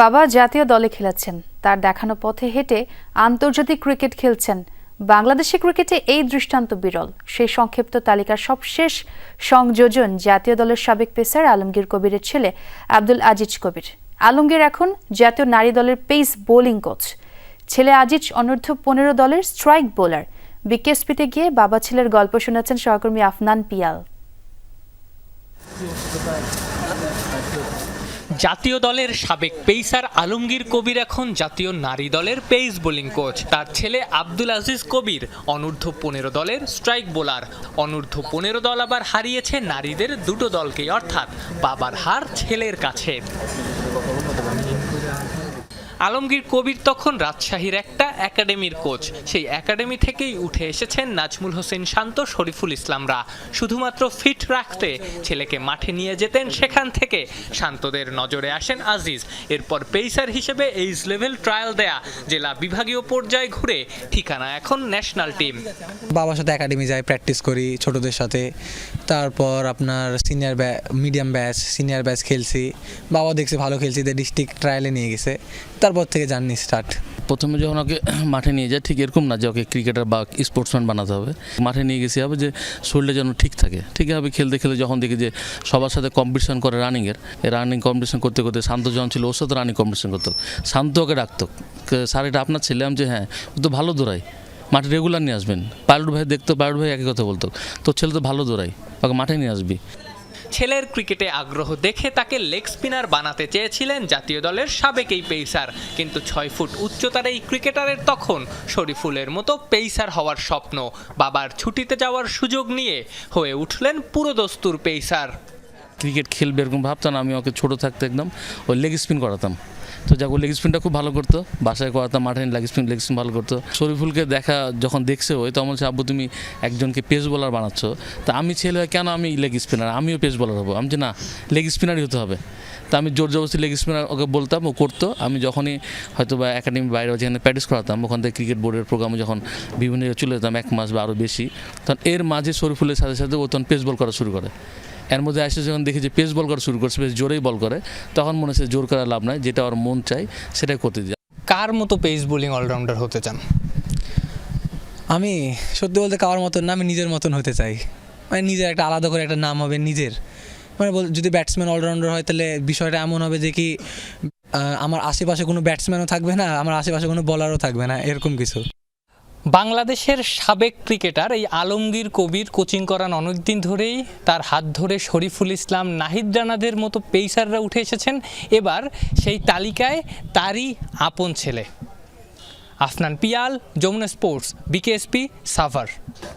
বাবা জাতীয় দলে খেলেছেন তার দেখানো পথে হেঁটে আন্তর্জাতিক ক্রিকেট খেলছেন। বাংলাদেশি ক্রিকেটে এই দৃষ্টান্ত বিরল। সেই সংক্ষিপ্ত তালিকার সবশেষ সংযোজন জাতীয় দলের সাবেক পেসার আলমগীর কবিরের ছেলে আব্দুল আজিজ কবির। আলমগীর এখন জাতীয় নারী দলের পেস বোলিং কোচ। ছেলে আজিজ অনূর্ধ্ব পনেরো দলের স্ট্রাইক বোলার। বিকেএসপিতে গিয়ে বাবা ছেলের গল্প শোনাচ্ছেন সহকর্মী আফনান পিয়াল। জাতীয় দলের সাবেক পেইসার আলমগীর কবির এখন জাতীয় নারী দলের পেইস বোলিং কোচ। তার ছেলে আব্দুল আজিজ কবির অনূর্ধ্ব পনেরো দলের স্ট্রাইক বোলার। অনূর্ধ্ব পনেরো দল আবার হারিয়েছে নারীদের দুটো দলকেই, অর্থাৎ বাবার হার ছেলের কাছে। আলমগীর কবির তখন রাজশাহীর একটা একাডেমির কোচ। সেই একাডেমি থেকেই উঠে এসেছেন নাজমুল হোসেন শান্ত, শরীফুল ইসলামরা। শুধুমাত্র ফিট রাখতে ছেলেকে মাঠে নিয়ে যেতেন সেখান থেকে। শান্তদের নজরে আসেন আজিজ। এরপর পেইসার হিসেবে এইজ লেভেল ট্রায়াল দেয়া জেলা বিভাগীয় পর্যায়ে ঘুরে ঠিকানা এখন ন্যাশনাল টিম। বাবার সাথে একাডেমি যাই প্র্যাকটিস করি ছোটদের সাথে। তারপর আপনার senior medium batch, senior batch খেলছি। বাবা দেখছে ভালো খেলছি ডিস্ট্রিক্ট ট্রায়ালে নিয়ে গেছে। তারপর থেকে জার্নি স্টার্ট প্রথমে যখন ওকে মাঠে নিয়ে যায়, ঠিক এরকম না যে ওকে ক্রিকেটার বা স্পোর্টসম্যান বানাতে হবে। মাঠে নিয়ে গেছি হবে যে শরীরটা যেন ঠিক থাকে। ঠিকভাবে খেলতে খেলে যখন দেখি যে সবার সাথে কম্পিটিশন করে রানিংয়ের রানিং কম্পিটিশন করতে করতে শান্ত যখন ছিল, ওর সাথে রানিং কম্পিটিশন করতো শান্ত ওকে ডাকতো। স্যার এটা আপনার ছেলে? আমি যে হ্যাঁ ও তো ভালো দৌড়াই মাঠে রেগুলার নিয়ে আসবেন। পাইলট ভাই দেখতো, পাইলট ভাই একই কথা বলতো। তোর ছেলে তো ভালো দৌড়াই ওকে মাঠে নিয়ে আসবি। ছেলের ক্রিকেটে আগ্রহ দেখে তাকে লেগ স্পিনার বানাতে চেয়েছিলেন জাতীয় দলের সাবেক এই পেইসার কিন্তু ছয় ফুট উচ্চতার এই ক্রিকেটারের তখন শরীফুলের মতো পেইসার হওয়ার স্বপ্ন, বাবার ছুটিতে যাওয়ার সুযোগ নিয়ে হয়ে উঠলেন পুরোদস্তুর পেসার। ক্রিকেট খেলবে এরকম ভাবতাম আমি ওকে ছোটো থাকতে একদম ওই লেগ স্পিন করাতাম। তো যাক লেগ স্পিনটা খুব ভালো করতো, বাসায় করাতাম, মাঠে লেগ স্পিন লেগ স্পিন ভালো করতো। শরীফুলকে দেখা যখন দেখছে ওই, তখন বলছে, আব্বু, তুমি একজনকে পেস বোলার বানাচ্ছ। তা আমি ছেলে কেন আমি লেগ স্পিনার আমিও পেস বোলার হব। আমি যে না লেগ স্পিনারই হতে হবে। তা আমি জোর জবরদস্তি লেগ স্পিনার ওকে বলতাম, ও করতো। আমি যখনই হয়তো বা একাডেমি বাইরে যেখানে প্র্যাকটিস করাতাম, ওখান থেকে ক্রিকেট বোর্ডের প্রোগ্রামে যখন বিভিন্ন চলে যেতাম, এক মাস বা আরও বেশি, তখন এর মাঝে শরীফুলের সাথে সাথে ও তখন পেস বল করা শুরু করে। এর মধ্যে এসে যখন দেখি যে পেস বল করা শুরু করছে বেশ জোরেই বল করে তখন মনে হচ্ছে জোর করার লাভ নাই যেটা ওর মন চাই সেটাই করতে দিই কার মতো পেস বোলিং অলরাউন্ডার হতে চান? আমি সত্যি বলতে কার মতন না আমি নিজের মতন হতে চাই। মানে নিজের একটা আলাদা করে একটা নাম হবে নিজের। মানে বল- যদি ব্যাটসম্যান অলরাউন্ডার হয় তাহলে বিষয়টা এমন হবে যে কি আমার আশেপাশে কোনো ব্যাটসম্যানও থাকবে না আমার আশেপাশে কোনো বলারও থাকবে না এরকম কিছু। বাংলাদেশের সাবেক ক্রিকেটার, এই আলমগীর কবির কোচিং করান অনেকদিন ধরেই। তার হাত ধরে শরীফুল ইসলাম, নাহিদ রানাদের মতো পেইসাররা উঠে এসেছেন। এবার সেই তালিকায় তারই আপন ছেলে। Afnan Piyal, Jamuna sports, BKSP, Savar.